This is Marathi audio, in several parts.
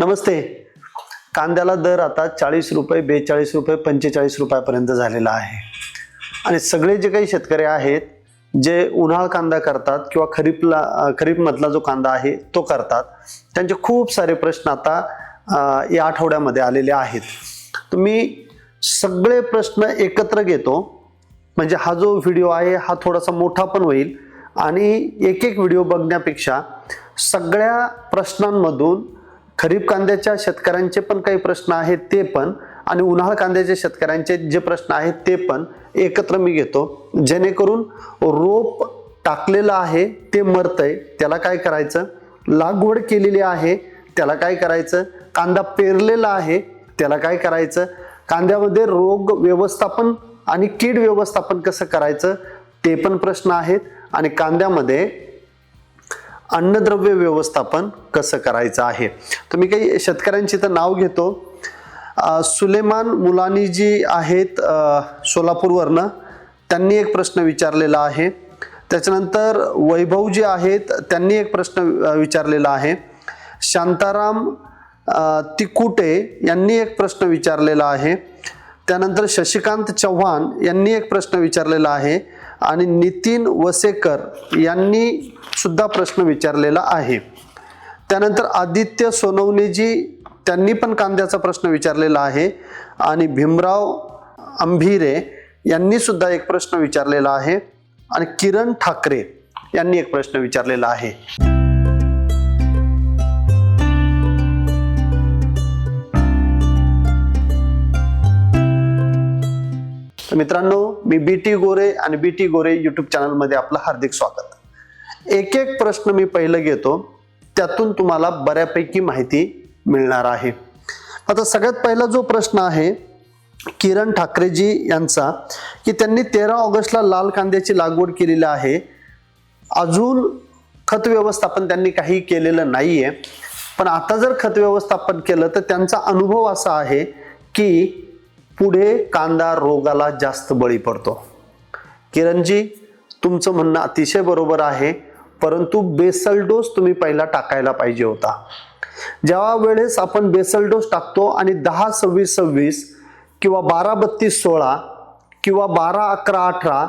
नमस्ते. कांद्याला दर आता चाळीस रुपये बेचाळीस रुपये पंचेचाळीस रुपयापर्यंत झालेला आहे. आणि सगळे जे काही शेतकरी आहेत जे उन्हाळ कांदा करतात किंवा खरीपला खरीपमधला जो कांदा आहे तो करतात त्यांचे खूप सारे प्रश्न आता या आठवड्यामध्ये आलेले आहेत. तर मी सगळे प्रश्न एकत्र घेतो. म्हणजे हा जो व्हिडिओ आहे हा थोडासा मोठा पण होईल. आणि एक एक व्हिडिओ बघण्यापेक्षा सगळ्या प्रश्नांमधून खरीप कांद्याच्या शेतकऱ्यांचे पण काही प्रश्न आहेत ते पण आणि उन्हाळ कांद्याच्या शेतकऱ्यांचे जे प्रश्न आहेत ते पण एकत्र मी घेतो. जेणेकरून रोप टाकलेलं आहे ते मरतंय त्याला काय करायचं? लागवड केलेली आहे त्याला काय करायचं? कांदा पेरलेला आहे त्याला काय करायचं? कांद्यामध्ये रोग व्यवस्थापन आणि कीड व्यवस्थापन कसं करायचं? ते पण प्रश्न आहेत. आणि कांद्यामध्ये अन्नद्रव्य व्यवस्थापन कसं करायचं आहे? तर मी काही शेतकऱ्यांची तर नाव घेतो. सुलेमान मुलानी जी आहेत सोलापूरवरनं त्यांनी एक प्रश्न विचारलेला आहे. त्याच्यानंतर वैभव जे आहेत त्यांनी एक प्रश्न विचारलेला आहे. शांताराम तिकुटे यांनी एक प्रश्न विचारलेला आहे. त्यानंतर शशिकांत चव्हाण यांनी एक प्रश्न विचारलेला आहे. आणि नितीन वसेकर यांनी सुद्धा प्रश्न विचारलेला आहे. त्यानंतर आदित्य सोनवणेजी त्यांनी पण कांद्याचा प्रश्न विचारलेला आहे. आणि भीमराव अंभिरे यांनी सुद्धा एक प्रश्न विचारलेला आहे. आणि किरण ठाकरे यांनी एक प्रश्न विचारलेला आहे. तर मित्रांनो मी बी टी गोरे आणि बी टी गोरे युट्यूब चॅनलमध्ये आपलं हार्दिक स्वागत. एक एक प्रश्न मी पहिलं घेतो त्यातून तुम्हाला बऱ्यापैकी माहिती मिळणार आहे. आता सगळ्यात पहिला जो प्रश्न आहे किरण ठाकरेजी यांचा की त्यांनी तेरा ऑगस्टला लाल कांद्याची लागवड केलेली आहे. अजून खत व्यवस्थापन त्यांनी काही केलेलं नाहीये. पण आता जर खत व्यवस्थापन केलं तर त्यांचा अनुभव असा आहे की पुढे कांदा रोगाला जास्त बळी पडतो. किरणजी तुमचं म्हणणं अतिशय बरोबर आहे परंतु बेसल डोस तुम्ही पहिला टाकायला पाहिजे होता. जेव्हा वेळेस आपण बेसल डोस टाकतो आणि दहा सव्वीस सव्वीस किंवा बारा बत्तीस सोळा किंवा बारा अकरा अठरा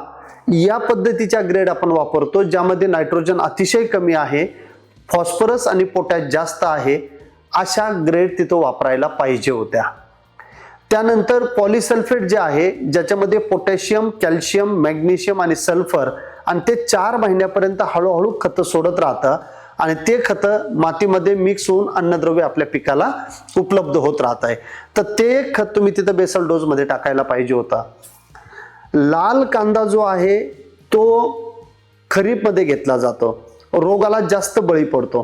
या पद्धतीच्या ग्रेड आपण वापरतो ज्यामध्ये नायट्रोजन अतिशय कमी आहे फॉस्फरस आणि पोटॅश जास्त आहे अशा ग्रेड तिथं वापरायला पाहिजे होत्या. त्यानंतर पॉलिसल्फेट जे आहे ज्याच्यामध्ये पोटॅशियम कॅल्शियम मॅग्नेशियम आणि सल्फर आणि ते चार महिन्यापर्यंत हळूहळू खतं सोडत राहतं आणि ते खतं मातीमध्ये मिक्स होऊन अन्नद्रव्य आपल्या पिकाला उपलब्ध होत राहत आहे. तर ते खत तुम्ही तिथं बेसल डोजमध्ये टाकायला पाहिजे होता. लाल कांदा जो आहे तो खरीपमध्ये घेतला जातो. रोगाला जास्त बळी पडतो.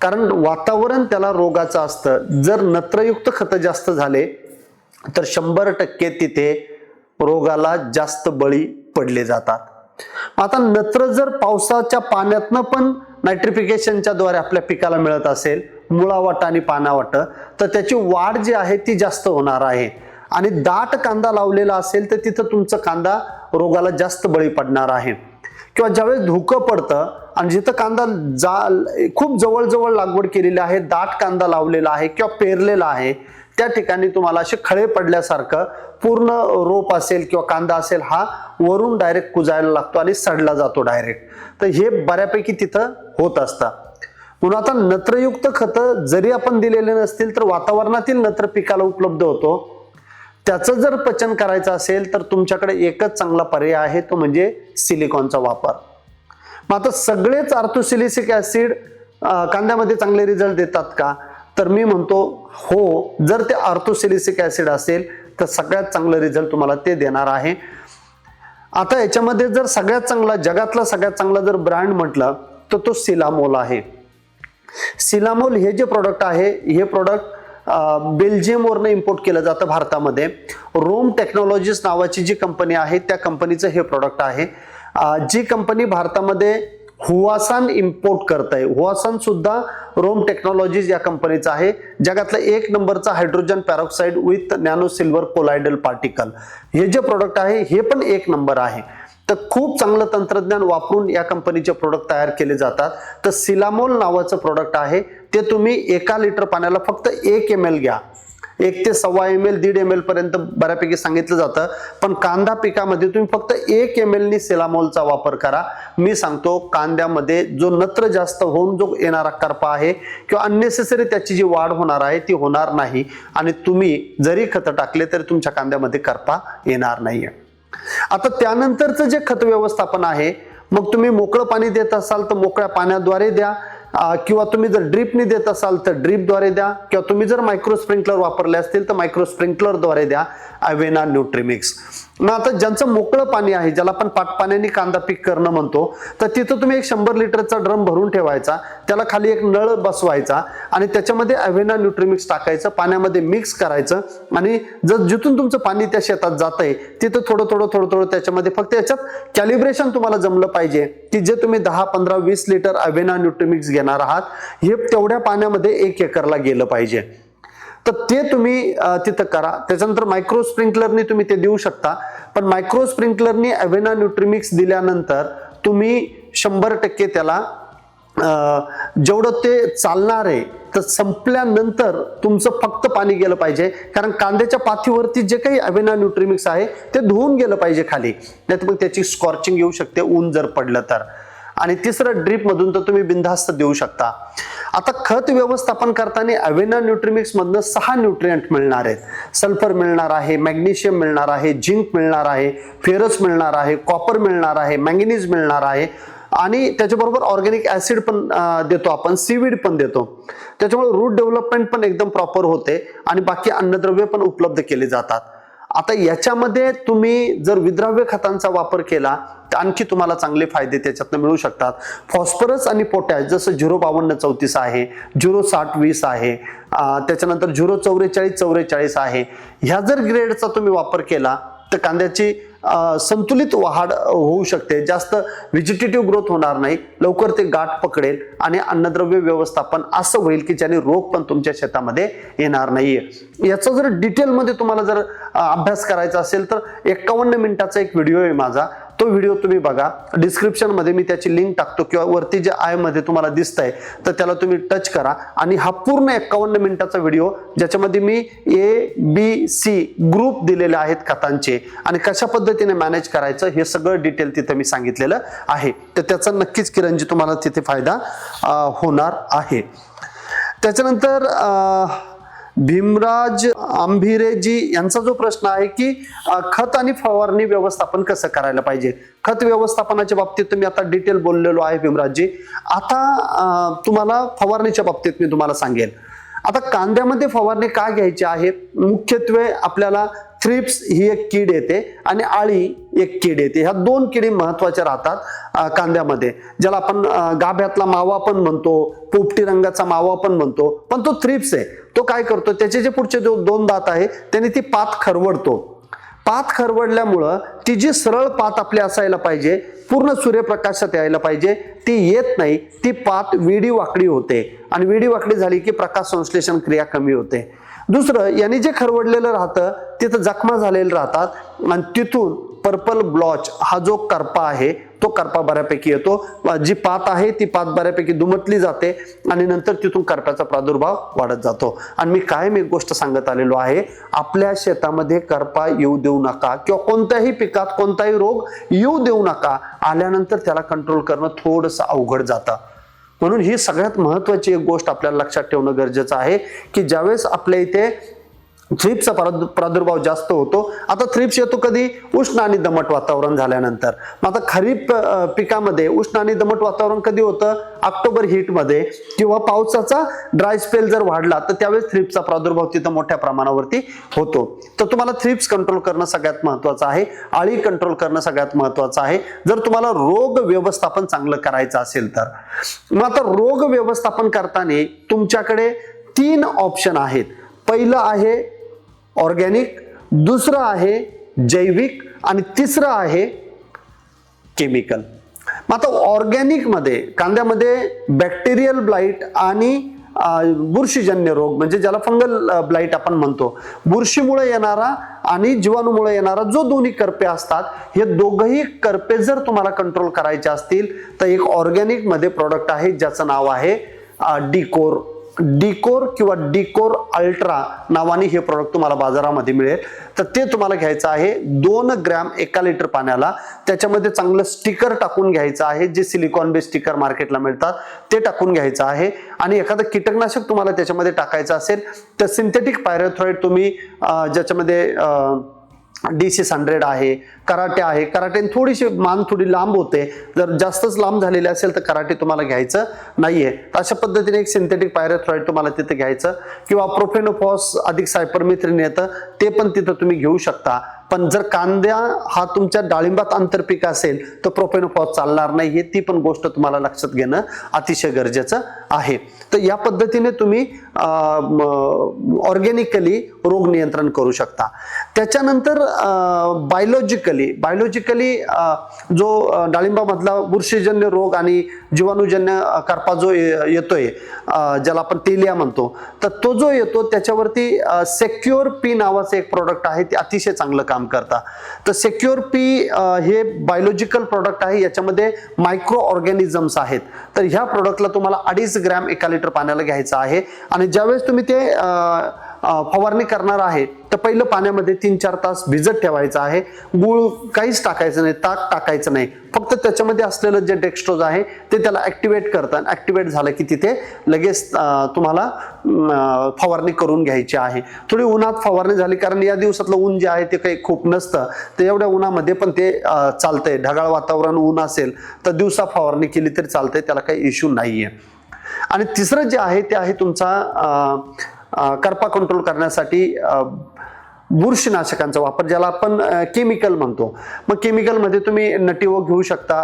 कारण वातावरण त्याला रोगाचं असतं. जर नत्रयुक्त खतं जास्त झाले तर शंभर टक्के तिथे रोगाला जास्त बळी पडले जातात. आता नत्र जर पावसाच्या पाण्यातनं पण नायट्रिफिकेशनच्या द्वारे आपल्या पिकाला मिळत असेल मुळावाट आणि पानावाट तर त्याची वाढ जी आहे ती जास्त होणार आहे. आणि दाट कांदा लावलेला असेल तर तिथं तुमचं कांदा रोगाला जास्त बळी पडणार आहे. किंवा ज्यावेळेस धुकं पडतं आणि जिथं कांदा जा खूप जवळजवळ लागवड केलेली आहे दाट कांदा लावलेला आहे किंवा पेरलेला आहे त्या ठिकाणी तुम्हाला असे खळे पडल्यासारखं पूर्ण रोप असेल किंवा कांदा असेल हा वरून डायरेक्ट कुजायला लागतो आणि सडला जातो डायरेक्ट तर हे बऱ्यापैकी तिथं होत असतं. म्हणून आता नत्रयुक्त खतं जरी आपण दिलेले नसतील तर वातावरणातील नत्र पिकाला उपलब्ध होतो. त्याचं जर पचन करायचं असेल तर तुमच्याकडे एकच चांगला पर्याय आहे तो म्हणजे सिलिकॉनचा वापर. मग आता सगळेच आर्थोसिलिसिक ऍसिड कांद्यामध्ये चांगले रिझल्ट देतात का? तर मी म्हणतो हो जर ते आर्थोसिलिसिक ॲसिड असेल तर सगळ्यात चांगलं रिझल्ट तुम्हाला ते देणार आहे. आता याच्यामध्ये जर सगळ्यात चांगला जगातला सगळ्यात चांगला जर ब्रँड म्हटलं तर तो सिलामोल आहे. सिलामोल हे जे प्रोडक्ट आहे हे प्रोडक्ट बेल्जियमवरनं इम्पोर्ट केलं जातं भारतामध्ये. रोम टेक्नॉलॉजीज नावाची जी कंपनी आहे त्या कंपनीचं हे प्रोडक्ट आहे. जी कंपनी भारतामध्ये हुआसान इम्पोर्ट करत आहे हुआसान सुद्धा रोम टेक्नॉलॉजीज या कंपनीचा आहे. जगातला एक नंबरचा hydrogen peroxide with nano silver colloidal particle हे जे प्रोडक्ट आहे हे पण एक नंबर आहे. तर खूप चांगलं तंत्रज्ञान वापरून या कंपनीचे प्रोडक्ट तयार केले जातात. तर सिलामोल नावाचं प्रोडक्ट आहे. ते तुम्ही एका लिटर पाण्याला फक्त एक एम एल घ्या. एक ते सव्वा एम एल दीड एम एल पर्यंत बऱ्यापैकी सांगितलं जातं. पण कांदा पिकामध्ये तुम्ही फक्त एक एम एलनी सेलामोलचा वापर करा. मी सांगतो कांद्यामध्ये जो नत्र जास्त होऊन जो येणारा करपा आहे किंवा अननेसेसरी त्याची जी वाढ होणार आहे ती होणार नाही. आणि तुम्ही जरी खतं टाकले तरी तुमच्या कांद्यामध्ये करपा येणार नाहीये. आता त्यानंतरचं जे खत व्यवस्थापन आहे मग तुम्ही मोकळं पाणी देत असाल तर मोकळ्या पाण्याद्वारे द्या. किंवा तुम्ही जर ड्रीपने देत असाल तर ड्रीपद्वारे द्या किंवा तुम्ही जर मायक्रो स्प्रिंकलर वापरले असतील तर मायक्रो स्प्रिंकलरद्वारे द्या अवेना न्यूट्रीमिक्स. ना आता ज्यांचं मोकळं पाणी आहे ज्याला आपण पाटपाण्याने कांदा पीक करणं म्हणतो तर तिथं तुम्ही एक शंभर लिटरचा ड्रम भरून ठेवायचा त्याला खाली एक नळ बसवायचा आणि त्याच्यामध्ये अव्हेना न्यूट्रिमिक्स टाकायचं पाण्यामध्ये मिक्स करायचं आणि जर जिथून तुमचं पाणी त्या शेतात जातंय तिथं थोडं थोडं थोडं थोडं त्याच्यामध्ये फक्त याच्यात कॅलिब्रेशन तुम्हाला जमलं पाहिजे की जे तुम्ही दहा पंधरा वीस लिटर अव्हेना न्यूट्रिमिक्स घेणार आहात हे तेवढ्या पाण्यामध्ये एक एकरला गेलं पाहिजे. तर ते तुम्ही तिथं करा. त्याच्यानंतर मायक्रो स्प्रिंकलरनी तुम्ही ते देऊ शकता. पण मायक्रो स्प्रिंकलरनी अवेना न्यूट्रिमिक्स दिल्यानंतर तुम्ही शंभर टक्के त्याला जेवढं ते चालणार आहे तर संपल्यानंतर तुमचं फक्त पाणी गेलं पाहिजे. कारण कांद्याच्या पाथीवरती जे काही अवेना न्यूट्रिमिक्स आहे ते धुवून गेलं पाहिजे खाली. नाही मग त्याची स्कॉर्चिंग येऊ शकते ऊन जर पडलं तर. आणि तिसरं ड्रीपमधून तर तुम्ही बिनधास्त देऊ शकता. आता खत व्यवस्थापन करताना अवेना न्यूट्रिमिक्स मधनं सहा न्यूट्रियंट मिळणार आहेत. सल्फर मिळणार आहे मॅग्नेशियम मिळणार आहे झिंक मिळणार आहे फेरस मिळणार आहे कॉपर मिळणार आहे मॅंगनीज मिळणार आहे. आणि त्याच्याबरोबर ऑर्गॅनिक ऍसिड पण देतो आपण सीवीड पण देतो. त्याच्यामुळे रूट डेव्हलपमेंट पण एकदम प्रॉपर होते आणि बाकी अन्नद्रव्य पण उपलब्ध केले जातात. आता याच्यामध्ये तुम्ही जर विद्राव्य खतांचा वापर केला आणखी तुम्हाला चांगले फायदे त्याच्यातनं मिळू शकतात. फॉस्फरस आणि पोटॅश जसं झिरो बावन्न चौतीस आहे झिरो साठ वीस आहे त्याच्यानंतर झिरो चौवेचाळीस चौवेचाळीस आहे. ह्या जर ग्रेडचा तुम्ही वापर केला तर कांद्याची संतुलित वाढ होऊ शकते. जास्त व्हेजिटेटिव्ह ग्रोथ होणार नाही. लवकर ते गाठ पकडेल आणि अन्नद्रव्य व्यवस्थापन असं होईल की ज्याने रोग पण तुमच्या शेतामध्ये येणार नाहीये. याचा जर डिटेलमध्ये तुम्हाला जर अभ्यास करायचा असेल तर एक्कावन्न मिनिटाचा एक व्हिडिओ आहे माझा. तो व्हिडिओ तुम्ही बघा. डिस्क्रिप्शनमध्ये मी त्याची लिंक टाकतो किंवा वरती जे आयमध्ये तुम्हाला आहे तर त्याला तुम्ही टच करा. आणि हा पूर्ण एक्कावन्न मिनिटाचा व्हिडिओ ज्याच्यामध्ये मी ए बी सी ग्रुप दिलेले आहेत खतांचे आणि कशा पद्धतीने मॅनेज करायचं हे सगळं डिटेल तिथे मी सांगितलेलं आहे. तर त्याचा नक्कीच किरणजी तुम्हाला तिथे फायदा होणार आहे. त्याच्यानंतर अं, भीमराज आंभिरेजी यांचा जो प्रश्न आहे की खत आणि फवारणी व्यवस्थापन कसं करायला पाहिजे? खत व्यवस्थापनाच्या बाबतीत तुम्ही आता डिटेल बोललेलो आहे भीमराजजी. आता तुम्हाला फवारणीच्या बाबतीत मी तुम्हाला सांगेन आता कांद्यामध्ये फवारणी का घ्यायची आहे? मुख्यत्वे आपल्याला थ्रिप्स ही एक कीड येते आणि आळी एक कीड येते. ह्या दोन किडी महत्त्वाच्या राहतात कांद्यामध्ये. ज्याला आपण गाभ्यातला मावा पण म्हणतो पोपटी रंगाचा मावा पण म्हणतो पण तो थ्रिप्स आहे. तो काय करतो? त्याचे जे पुढचे जो दोन दात आहे त्याने ती पात खरवडतो. पात खरवडल्यामुळं ती जी सरळ पात आपली असायला पाहिजे पूर्ण सूर्यप्रकाशात यायला पाहिजे ती येत नाही ती पात विडी वाकडी होते. आणि विडी वाकडी झाली की प्रकाश संश्लेषण क्रिया कमी होते. दुसरं यांनी जे खरवडलेलं राहतं तिथं जखमा झालेलं राहतात आणि तिथून पर्पल ब्लॉच हा जो करपा आहे तो करपा बऱ्यापैकी येतो. जी पात आहे ती पात बऱ्यापैकी दुमटली जाते आणि नंतर तिथून करप्याचा प्रादुर्भाव वाढत जातो. आणि मी कायम एक गोष्ट सांगत आलेलो आहे आपल्या शेतामध्ये करपा येऊ देऊ नका किंवा कोणत्याही पिकात कोणताही रोग येऊ देऊ नका आल्यानंतर त्याला कंट्रोल करणं थोडंसं अवघड जातं. म्हणून ही सगळ्यात महत्वाची एक गोष्ट आपल्याला लक्षात ठेवणं गरजेचं आहे की ज्यावेळेस आपल्या इथे थ्रिप्सचा प्रादु- प्रादुर्भाव जास्त होतो. आता थ्रिप्स येतो कधी? उष्ण आणि दमट वातावरण झाल्यानंतर. मग आता खरीप पिकामध्ये उष्ण आणि दमट वातावरण कधी होतं? ऑक्टोबर हीटमध्ये. किंवा पावसाचा ड्राय स्पेल जर वाढला तर त्यावेळेस थ्रिप्सचा प्रादुर्भाव तिथं मोठ्या प्रमाणावरती होतो. तर तुम्हाला थ्रिप्स कंट्रोल करणं सगळ्यात महत्वाचं आहे. आळी कंट्रोल करणं सगळ्यात महत्वाचं आहे. जर तुम्हाला रोग व्यवस्थापन चांगलं करायचं असेल तर. मग आता रोग व्यवस्थापन करताना तुमच्याकडे तीन ऑप्शन आहेत. पहिलं आहे ऑर्गॅनिक दुसरं आहे जैविक आणि तिसरं आहे केमिकल. मग आता ऑर्गॅनिकमध्ये कांद्यामध्ये बॅक्टेरियल ब्लाईट आणि बुरशीजन्य रोग म्हणजे ज्याला फंगल ब्लाईट आपण म्हणतो बुरशीमुळे येणारा आणि जीवाणूमुळे येणारा जो दोन्ही करपे असतात हे दोघंही करपे जर तुम्हाला कंट्रोल करायचे असतील तर एक ऑर्गॅनिकमध्ये प्रॉडक्ट आहे ज्याचं नाव आहे डिकोर. डिकोर किंवा डिकोर अल्ट्रा नावाने हे प्रोडक्ट तुम्हाला बाजारामध्ये मिळेल. तर ते तुम्हाला घ्यायचं आहे दोन ग्रॅम एका लिटर पाण्याला. त्याच्यामध्ये चांगलं स्टिकर टाकून घ्यायचं आहे जे सिलिकॉन बेस स्टिकर मार्केटला मिळतात ते टाकून घ्यायचं आहे. आणि एखादं कीटकनाशक तुम्हाला त्याच्यामध्ये टाकायचं असेल तर सिंथेटिक पायरोथ्रॉइड तुम्ही ज्याच्यामध्ये अं, डी सिक्स हंड्रेड आहे कराटे आहे. कराटेने थोडीशी मान थोडी लांब होते. जर जास्तच लांब झालेले असेल तर कराटे तुम्हाला घ्यायचं नाहीये. आहे अशा पद्धतीने एक सिंथेटिक पायरेथ्रॉइड तुम्हाला तिथे घ्यायचं. किंवा प्रोफेनोफॉस अधिक सायपरमिथ्रिन येतं. ते पण तिथं तुम्ही घेऊ शकता. पण जर कांद्या हा तुमच्या डाळिंबात आंतरपीक असेल तर प्रोफेनोफॉस चालणार नाही. हे ती पण गोष्ट तुम्हाला लक्षात घेणं अतिशय गरजेचं आहे. तर या पद्धतीने तुम्ही ऑर्गेनिकली रोग नियंत्रण करू शकता. त्याच्यानंतर बायोलॉजिकली बायोलॉजिकली जो डाळिंबामधला बुरशीजन्य रोग आणि जीवाणूजन्य करपा जो ये- येतोय ज्याला आपण तेलिया म्हणतो तर तो जो येतो त्याच्यावरती सेक्युअर पी नावाचं एक प्रोडक्ट आहे ते अतिशय चांगलं काम करता. तर सेक्युअर पी हे बायोलॉजिकल प्रोडक्ट आहे याच्यामध्ये मायक्रो ऑर्गॅनिझम्स आहेत. तर ह्या प्रोडक्टला तुम्हाला अडीच ग्रॅम एका लिटर पाण्याला घ्यायचं आहे. आणि ज्यावेळेस तुम्ही ते फवारणी करणार आहे तर पहिलं पाण्यामध्ये तीन चार तास भिजत ठेवायचं आहे. गुळ काहीच टाकायचं नाही ताक टाकायचं नाही. फक्त त्याच्यामध्ये असलेलं जे डेक्स्ट्रोज आहे ते त्याला ऍक्टिवेट करतात ऍक्टिवेट झालं की तिथे लगेच तुम्हाला फवारणी करून घ्यायची आहे. थोडी उन्हात फवारणी झाली कारण या दिवसातलं ऊन जे आहे ते काही खूप नसतं. तर एवढ्या उन्हामध्ये पण ते चालतंय. ढगाळ वातावरण ऊन असेल तर दिवसा फवारणी केली तरी चालतंय त्याला काही इश्यू नाहीये. आणि तिसरं जे आहे ते आहे तुमचा करपा कंट्रोल करण्यासाठी बुरशीनाशकांचा वापर ज्याला आपण केमिकल म्हणतो. मग केमिकलमध्ये तुम्ही नटिओ घेऊ शकता.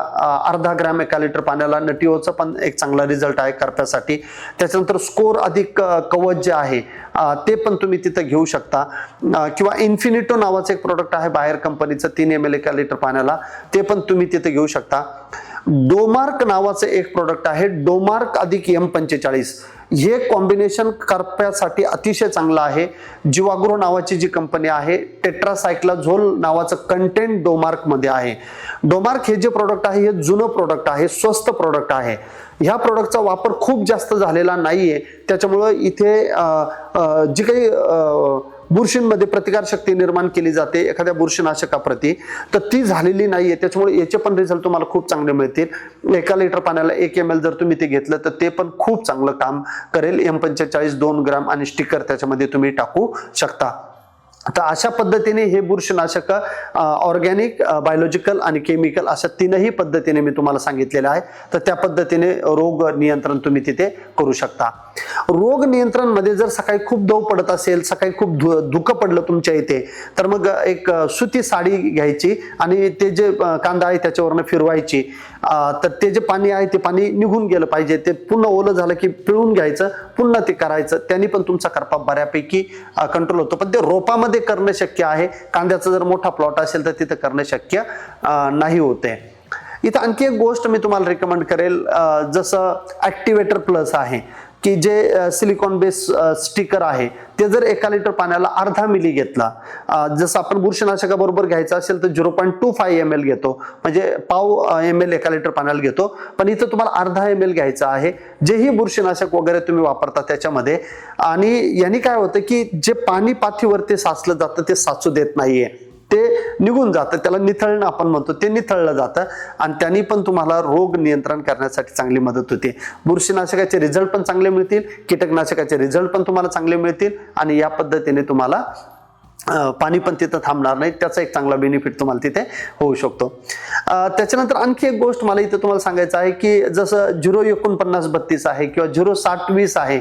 अर्धा ग्रॅम एका लिटर पाण्याला नटिओचा पण एक चांगला रिझल्ट आहे करप्यासाठी. त्याच्यानंतर स्कोर अधिक कवच जे आहे ते पण तुम्ही तिथं घेऊ शकता. किंवा इन्फिनिटो नावाचं एक प्रोडक्ट आहे बाहेर कंपनीचं तीन एम एल एका लिटर पाण्याला. ते पण तुम्ही तिथे घेऊ शकता. डोमार्क नावाचं एक प्रोडक्ट आहे. डोमार्क अधिक एम पंचेचाळीस. हे कॉम्बिनेशन करप्यासाठी अतिशय चांगलं आहे. जीवागृह नावाची जी कंपनी आहे टेट्रासायक्लाझोल नावाचं कंटेंट डोमार्कमध्ये आहे. डोमार्क हे जे प्रोडक्ट आहे हे जुनं प्रोडक्ट आहे स्वस्त प्रोडक्ट आहे. ह्या प्रोडक्टचा वापर खूप जास्त झालेला नाही आहे त्याच्यामुळं इथे जी काही बुरशींमध्ये प्रतिकारशक्ती निर्माण केली जाते एखाद्या बुरशीनाशकाप्रती. तर ती झालेली नाहीये त्याच्यामुळे याचे पण रिझल्ट तुम्हाला खूप चांगले मिळतील. एका लिटर पाण्याला एक एम एल जर तुम्ही ते घेतलं तर ते पण खूप चांगलं काम करेल. एम पंचेचाळीस दोन ग्राम आणि स्टिकर त्याच्यामध्ये तुम्ही टाकू शकता. तर अशा पद्धतीने हे बुरशीनाशक ऑर्गॅनिक बायोलॉजिकल आणि केमिकल अशा तीनही पद्धतीने मी तुम्हाला सांगितलेलं आहे. तर त्या पद्धतीने रोग नियंत्रण तुम्ही तिथे करू शकता. रोग नियंत्रणमध्ये जर सकाळी खूप दव पडत असेल सकाळी खूप धु धुकं पडलं तुमच्या इथे तर मग एक सुती साडी घ्यायची आणि ते जे कांदा आहे त्याच्यावरनं फिरवायची. तर ते जे पाणी आहे ते पाणी निघून गेलं पाहिजे. ते पुन्हा ओलं झालं की पिळून घ्यायचं पुन्हा ते करायचं. त्यांनी पण तुमचा करपा बऱ्यापैकी कंट्रोल होतो. पण ते रोपामध्ये करणं शक्य आहे. कांद्याचा जर मोठा प्लॉट असेल तर तिथं करणं शक्य नाही होते. इथं आणखी एक गोष्ट मी तुम्हाला रिकमेंड करेल. जसं ॲक्टिवेटर प्लस आहे. की जे सिलिकॉन बेस स्टिकर आहे ते जर एका लिटर पाण्याला अर्धा मिली घेतला जसं आपण बुरशीनाशकाबरोबर घ्यायचं असेल तर zero point two five M L घेतो म्हणजे पाव एम एल एका लिटर पाण्याला घेतो पण इथं तुम्हाला अर्धा एम एल घ्यायचा आहे जेही बुरशीनाशक वगैरे तुम्ही वापरता त्याच्यामध्ये आणि यांनी काय होतं की जे पाणी पाथीवरती साचलं जातं ते साचू देत नाहीये. ते निघून जातं. त्याला निथळणं आपण म्हणतो ते निथळलं जातं. आणि त्यांनी पण तुम्हाला रोग नियंत्रण करण्यासाठी चांगली मदत होते. बुरशीनाशकाचे रिझल्ट पण चांगले मिळतील कीटकनाशकाचे रिझल्ट पण तुम्हाला चांगले मिळतील आणि या पद्धतीने तुम्हाला पाणी पण तिथं थांबणार नाही. त्याचा एक चांगला बेनिफिट तुम्हाला तिथे होऊ शकतो. त्याच्यानंतर आणखी एक गोष्ट मला इथं तुम्हाला सांगायचं आहे की जसं झिरो एकोणपन्नास बत्तीस आहे किंवा झिरो साठ वीस आहे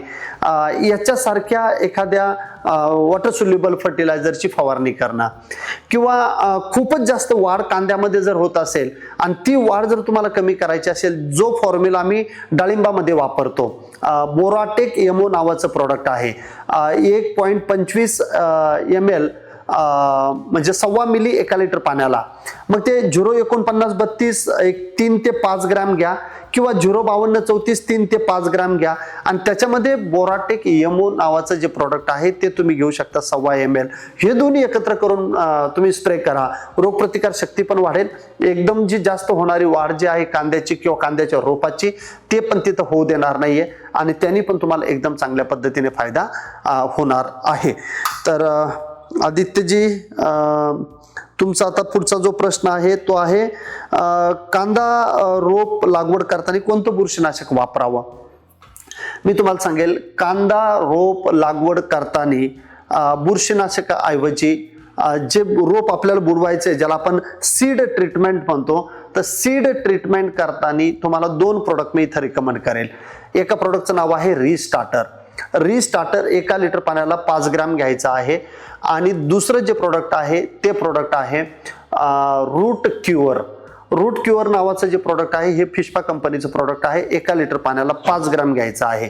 याच्यासारख्या एखाद्या वॉटर सोल्युबल फर्टिलायझरची फवारणी करणं. किंवा खूपच जास्त वाढ कांद्यामध्ये जर होत असेल आणि ती वाढ जर तुम्हाला कमी करायची असेल जो फॉर्म्युला आम्ही डाळिंबामध्ये वापरतो बोराटेक एमओ नावाचं प्रोडक्ट आहे. एक पॉईंट पंचवीस एम एल म्हणजे सव्वा मिली एका लिटर पाण्याला. मग ते झिरो एकोणपन्नास बत्तीस एक तीन ते पाच ग्रॅम घ्या किंवा झिरो बावन्न चौतीस तीन ते पाच ग्रॅम घ्या. आणि त्याच्यामध्ये बोराटेक यमो नावाचं जे प्रोडक्ट आहे ते तुम्ही घेऊ शकता सव्वा एम एल हे दोन्ही एकत्र करून तुम्ही स्प्रे करा. रोगप्रतिकार शक्ती पण वाढेल. एकदम जी जास्त होणारी वाढ जी आहे कांद्याची किंवा कांद्याच्या रोपाची ते पण तिथं होऊ देणार नाहीये. आणि त्यांनी पण तुम्हाला एकदम चांगल्या पद्धतीने फायदा होणार आहे. तर आदित्यजी तुमचा आता पुढचा जो प्रश्न आहे तो आहे कांदा रोप लागवड करताना कोणतं बुरशीनाशक वापरावं? मी तुम्हाला सांगेल कांदा रोप लागवड करताना बुरशीनाशकाऐवजी जे रोप आपल्याला बुडवायचे ज्याला आपण सीड ट्रीटमेंट म्हणतो तर सीड ट्रीटमेंट करताना तुम्हाला दोन प्रोडक्ट मी इथं रिकमेंड करेल. एका प्रोडक्टचं नाव आहे रिस्टार्टर रिस्टार्टर एका लिटर पाण्याला पाच ग्रॅम घ्यायचं आहे. आणि दुसरं जे प्रोडक्ट आहे ते प्रोडक्ट आहे रूट क्युअर रूट क्युअर नावाचं जे प्रोडक्ट आहे हे फिशपा कंपनीचं प्रोडक्ट आहे. एका लिटर पाण्याला पाच ग्राम घ्यायचं आहे.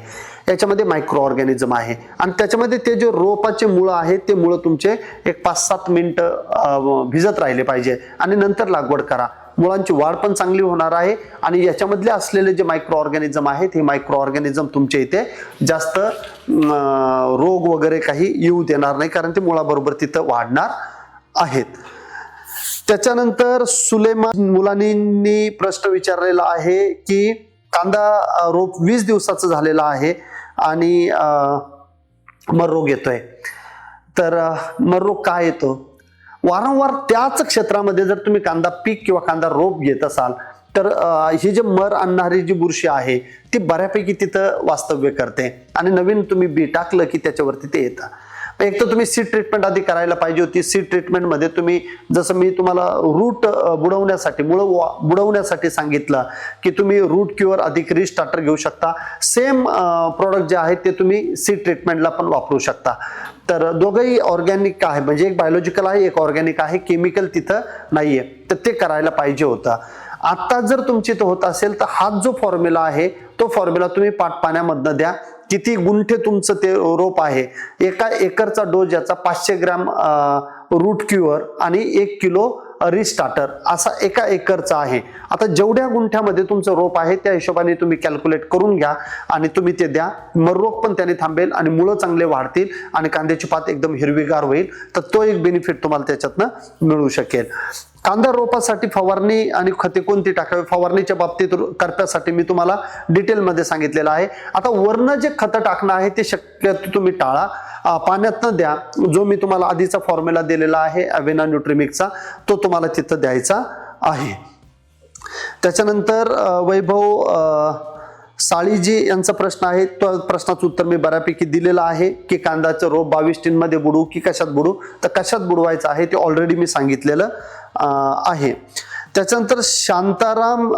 याच्यामध्ये मायक्रो ऑर्गॅनिझम आहे. आणि त्याच्यामध्ये ते जे रोपाचे मुळं आहेत ते मुळं तुमचे एक पाच सात मिनटं भिजत राहिले पाहिजे. आणि नंतर लागवड करा. मुळांची वाढ पण चांगली होणार आहे आणि याच्यामधले असलेले जे मायक्रो ऑर्गॅनिझम आहेत हे मायक्रो ऑर्गॅनिझम तुमच्या इथे जास्त रोग वगैरे काही येऊ देणार नाही कारण ते मुळाबरोबर तिथं वाढणार आहेत. त्याच्यानंतर सुलेमान मुलांनी प्रश्न विचारलेला आहे की कांदा रोप वीस दिवसाचं झालेला आहे आणि मर रोग येतोय. तर मर रोग काय येतो? वारंवार त्याच क्षेत्रामध्ये जर तुम्ही कांदा पीक किंवा कांदा रोप घेत असाल तर ही जे मर आणणारी जी बुरशी आहे ती बऱ्यापैकी तिथं वास्तव्य करते. आणि नवीन तुम्ही बी टाकलं की त्याच्यावरती ते येतं. एक तर तुम्ही सीड ट्रीटमेंट आधी करायला पाहिजे होती. सीड ट्रीटमेंटमध्ये तुम्ही जसं मी तुम्हाला रूट बुडवण्यासाठी मुळ बुडवण्यासाठी सांगितलं की तुम्ही रूट क्युअर अधिक रिस्टार्टर घेऊ शकता. सेम प्रोडक्ट जे आहेत ते तुम्ही सीड ट्रीटमेंटला पण वापरू शकता. तर दोघंही ऑर्गॅनिक आहे. म्हणजे एक बायोलॉजिकल आहे एक ऑर्गॅनिक आहे. केमिकल तिथं नाहीये. तर ते करायला पाहिजे होतं. आत्ता जर तुमची तो होत असेल तर हा जो फॉर्म्युला आहे तो फॉर्म्युला तुम्ही पाट पाण्यामधनं द्या. किती गुंठे तुमचं ते रोप आहे. एका एकरचा डोस याचा पाचशे ग्रॅम रूट क्युअर आणि एक किलो रिस्टार्टर असा एका एकरचा आहे. आता जेवढ्या गुंठ्यामध्ये तुमचं रोप आहे त्या हिशोबाने तुम्ही कॅल्क्युलेट करून घ्या आणि तुम्ही ते द्या. मग रोप पण त्याने थांबेल आणि मुळं चांगले वाढतील आणि कांद्याची पात एकदम हिरवीगार होईल. तर तो एक बेनिफिट तुम्हाला त्याच्यातनं मिळू शकेल. कांदा रोपासाठी फवारणी आणि खते कोणती टाकावी? फवारणीच्या बाबतीत करप्यासाठी मी तुम्हाला डिटेलमध्ये सांगितलेलं आहे. आता वरनं जे खतं टाकणं आहे ते शक्यतो तुम्ही टाळा. पाण्यात न द्या. जो मी तुम्हाला आधीचा फॉर्म्युला दिलेला आहे अवेना न्यूट्रिमिकचा तो तुम्हाला तिथं द्यायचा आहे. त्याच्यानंतर वैभव साळीजी यांचा प्रश्न आहे तो प्रश्नाचं उत्तर मी बऱ्यापैकी दिलेलं आहे. की कांद्याचं रोप बावीस टीनमध्ये बुडू की कशात बुडू? तर कशात बुडवायचं आहे ते ऑलरेडी मी सांगितलेलं आहे. त्याच्यानंतर शांताराम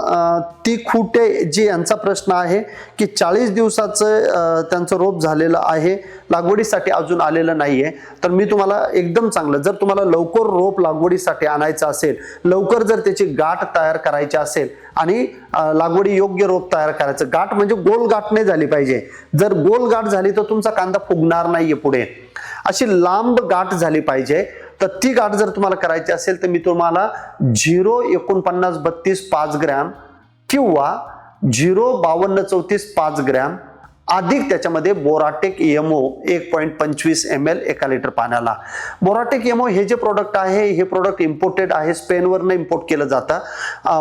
ती खुटे जी यांचा प्रश्न आहे की चाळीस दिवसाचं त्यांचं रोप झालेलं आहे लागवडीसाठी अजून आलेलं नाहीये. तर मी तुम्हाला एकदम चांगलं जर तुम्हाला लवकर रोप लागवडीसाठी आणायचं असेल लवकर जर त्याची गाठ तयार करायची असेल आणि लागवडी योग्य रोप तयार करायचं गाठ म्हणजे गोल गाठ नाही झाली पाहिजे. जर गोल गाठ झाली तर तुमचा कांदा फुगणार नाहीये पुढे. अशी लांब गाठ झाली पाहिजे तर ती गाठ जर तुम्हाला करायची असेल तर मी तुम्हाला झिरो एकोणपन्नास बत्तीस पाच ग्रॅम किंवा झिरो बावन्न चौतीस पाच ग्रॅम अधिक त्याच्यामध्ये बोराटेक एमओ एक पॉईंट पंचवीस एम एल एका लिटर पाण्याला. बोराटेक एमओ हे जे प्रोडक्ट आहे हे प्रोडक्ट इम्पोर्टेड आहे स्पेनवरनं इम्पोर्ट केलं जातं.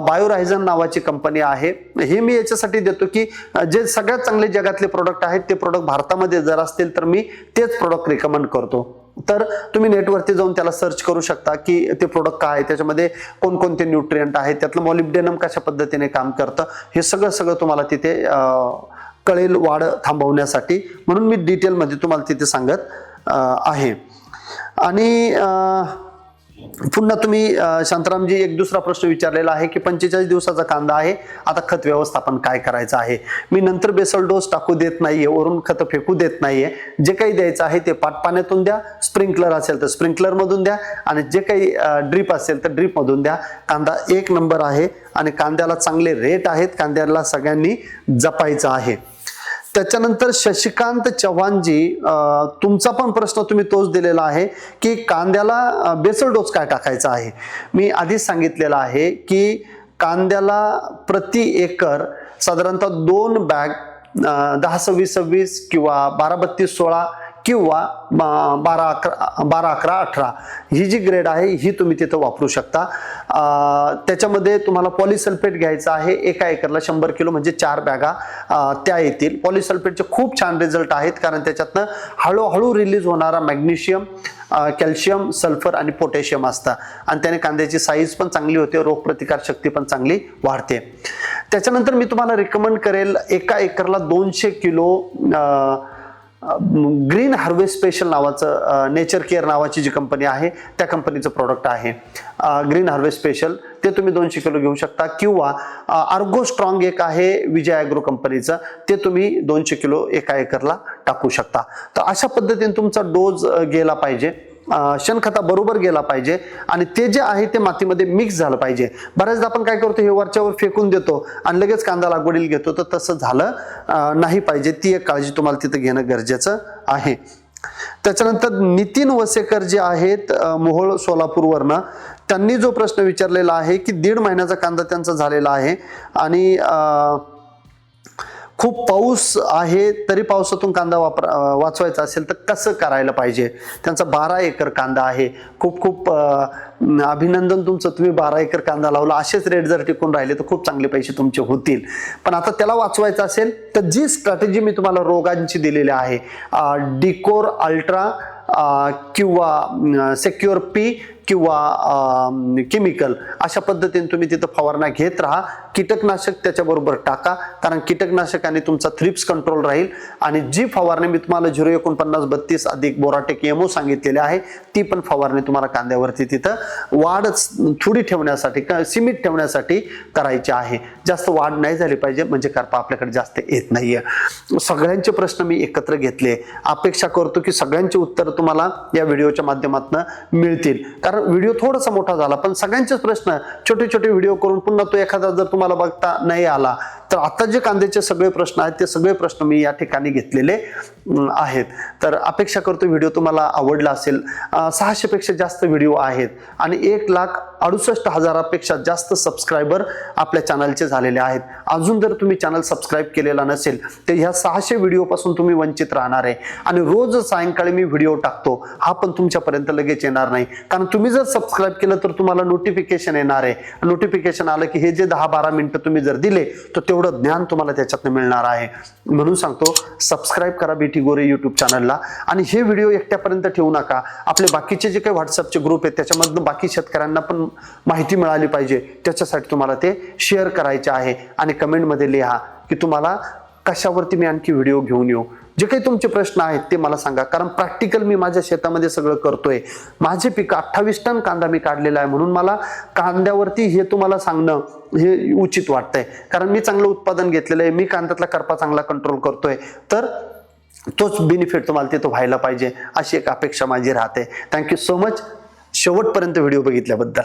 बायोरायझन नावाची कंपनी आहे. हे मी याच्यासाठी देतो की जे सगळ्यात चांगले जगातले प्रोडक्ट आहेत ते प्रोडक्ट भारतामध्ये जर असतील तर मी तेच प्रोडक्ट रिकमेंड करतो. तर तुम्ही नेटवरती जाऊन त्याला सर्च करू शकता की ते प्रोडक्ट काय आहे त्याच्यामध्ये कोणकोणते न्यूट्रियंट आहेत त्यातलं मॉलिब्डेनम कशा पद्धतीने काम करतं हे सगळं सगळं तुम्हाला तिथे कळेल वाढ थांबवण्यासाठी. म्हणून मी डिटेलमध्ये तुम्हाला तिथे सांगत आहे. आणि पुन्हा तुम्ही शांतरामजी शांतारामजी एक दुसरा प्रश्न विचारलेला आहे की पंचेचाळीस दिवसाचा कांदा आहे आता खत व्यवस्थापन काय करायचं आहे? मी नंतर बेसल डोस टाकू देत नाहीये वरून खत फेकू देत नाहीये. जे काही द्यायचं आहे ते पाट पाण्यातून द्या स्प्रिंकलर असेल तर स्प्रिंकलर मधून द्या आणि जे काही ड्रीप असेल तर ड्रीप मधून द्या. कांदा एक नंबर आहे आणि कांद्याला चांगले रेट आहेत कांद्याला सगळ्यांनी जपायचं आहे. त्याच्यानंतर शशिकांत चव्हाणजी तुमचा पण प्रश्न तुम्ही तोच दिलेला आहे की कांद्याला बेसल डोस काय टाकायचा आहे? मी आधीच सांगितलेलं आहे की कांद्याला प्रति एकर साधारणतः दोन बॅग दहा सव्वीस सव्वीस किंवा बारा बत्तीस सोळा किंवा बारा अकरा बारा अकरा अठरा ही जी ग्रेड आहे ही तुम्ही तिथं वापरू शकता. त्याच्यामध्ये तुम्हाला पॉलिसल्फेट घ्यायचं आहे एका एकरला शंभर किलो म्हणजे चार बॅगा त्या येतील. पॉलिसल्फेटचे खूप छान रिझल्ट आहेत कारण त्याच्यातनं हळूहळू रिलीज होणारा मॅग्नेशियम कॅल्शियम सल्फर आणि पोटॅशियम असतं. आणि त्याने कांद्याची साईज पण चांगली होते रोगप्रतिकार शक्ती पण चांगली वाढते. त्याच्यानंतर मी तुम्हाला रिकमेंड करेल एका एकरला दोनशे किलो आ, ग्रीन हार्वेस्ट स्पेशल नावाचं नेचर केअर नावाची जी कंपनी आहे त्या कंपनीचं प्रोडक्ट आहे. ग्रीन हार्वेस्ट स्पेशल ते तुम्ही दोनशे किलो घेऊ शकता. किंवा आर्गो स्ट्रॉंग एक आहे विजय ॲग्रो कंपनीचं ते तुम्ही दोनशे किलो एका एकरला टाकू शकता. तर अशा पद्धतीने तुमचा डोज गेला पाहिजे. शेणखताबरोबर शेणखता बरोबर गेला पाहिजे आणि ते जे आहे ते मातीमध्ये मिक्स झालं पाहिजे. बऱ्याचदा आपण काय करतो हे वरच्यावर फेकून देतो आणि लगेच कांदा लागवडीला घेतो. तर तसं झालं नाही पाहिजे. ती एक काळजी तुम्हाला तिथं घेणं गरजेचं आहे. त्याच्यानंतर नितीन वसेकर जे आहेत मोहोळ सोलापूरवरनं त्यांनी जो प्रश्न विचारलेला आहे की दीड महिन्याचा कांदा त्यांचा झालेला आहे आणि अं, खूप पाऊस आहे तरी पावसातून कांदा वापरा वाचवायचा असेल तर कसं करायला पाहिजे? त्यांचा बारा एकर कांदा आहे. खूप खूप अभिनंदन तुमचं. तुम्ही बारा एकर कांदा लावला. असेच रेट जर टिकून राहिले तर खूप चांगले पैसे तुमचे होतील. पण आता त्याला वाचवायचं असेल तर जी स्ट्रॅटेजी मी तुम्हाला रोगांची दिलेली आहे डिकोर अल्ट्रा किंवा सेक्युअर पी किंवा केमिकल अशा पद्धतीने तुम्ही तिथं फवारण्या घेत राहा. कीटकनाशक त्याच्याबरोबर टाका. कारण कीटकनाशकाने तुमचा थ्रिप्स कंट्रोल राहील. आणि जी फवारणी मी तुम्हाला झिरो एकोणपन्नास बत्तीस अधिक बोराटेक एमओ सांगितलेली आहे ती पण फवारणी तुम्हाला कांद्यावरती तिथं वाढ थोडी ठेवण्यासाठी सीमित ठेवण्यासाठी करायची आहे. जास्त वाढ नाही झाली पाहिजे म्हणजे करपा आपल्याकडे जास्त येत नाहीये. सगळ्यांचे प्रश्न मी एकत्र घेतले. अपेक्षा करतो की सगळ्यांची उत्तर तुम्हाला या व्हिडिओच्या माध्यमातून मिळतील. कारण व्हिडिओ थोडासा मोठा झाला पण सगळ्यांचेच प्रश्न छोटे छोटे व्हिडिओ करून पुन्हा तो एखादा जर तुम्हाला बघता नाही आला तर आता जे कांद्याचे सगळे प्रश्न आहेत ते सगळे प्रश्न मी या ठिकाणी घेतलेले आहेत. तर अपेक्षा करतो व्हिडिओ तुम्हाला आवडला असेल. सहाशेपेक्षा जास्त व्हिडिओ आहेत आणि एक लाख अडुसष्ट हजारापेक्षा जास्त सबस्क्रायबर आपल्या चॅनलचे झालेले आहेत. अजून जर तुम्ही चॅनल सबस्क्राईब केलेला नसेल तर ह्या सहाशे व्हिडिओपासून तुम्ही वंचित राहणार आहे. आणि रोज सायंकाळी मी व्हिडिओ टाकतो हा पण तुमच्यापर्यंत लगेच येणार नाही. कारण तुम्ही तुम्ही जर सबस्क्राईब केलं तर तुम्हाला नोटिफिकेशन येणार आहे. नोटिफिकेशन आलं की हे जे दहा बारा मिनिटं तुम्ही जर दिले तर तेवढं ज्ञान तुम्हाला त्याच्यातनं मिळणार आहे. म्हणून सांगतो सबस्क्राईब करा बीटी गोरे यूट्यूब चॅनलला आणि हे व्हिडिओ एकट्यापर्यंत ठेवू नका. आपले बाकीचे जे काही व्हॉट्सअपचे ग्रुप आहेत त्याच्यामधनं बाकी शेतकऱ्यांना पण माहिती मिळाली पाहिजे. त्याच्यासाठी तुम्हाला ते शेअर करायचे आहे. आणि कमेंटमध्ये लिहा की तुम्हाला कशावरती मी आणखी व्हिडिओ घेऊन येऊ. जे काही तुमचे प्रश्न आहेत ते मला सांगा. कारण प्रॅक्टिकल मी माझ्या शेतामध्ये सगळं करतोय. माझे पीक अठ्ठावीस टन कांदा मी काढलेला आहे म्हणून मला कांद्यावरती हे तुम्हाला सांगणं हे उचित वाटतंय. कारण मी चांगलं उत्पादन घेतलेलं आहे. मी कांद्यातला करपा चांगला कंट्रोल करतोय. तर तोच बेनिफिट तुम्हाला तिथं व्हायला पाहिजे. अशी एक अपेक्षा माझी राहते. थँक्यू सो मच शेवटपर्यंत व्हिडिओ बघितल्याबद्दल.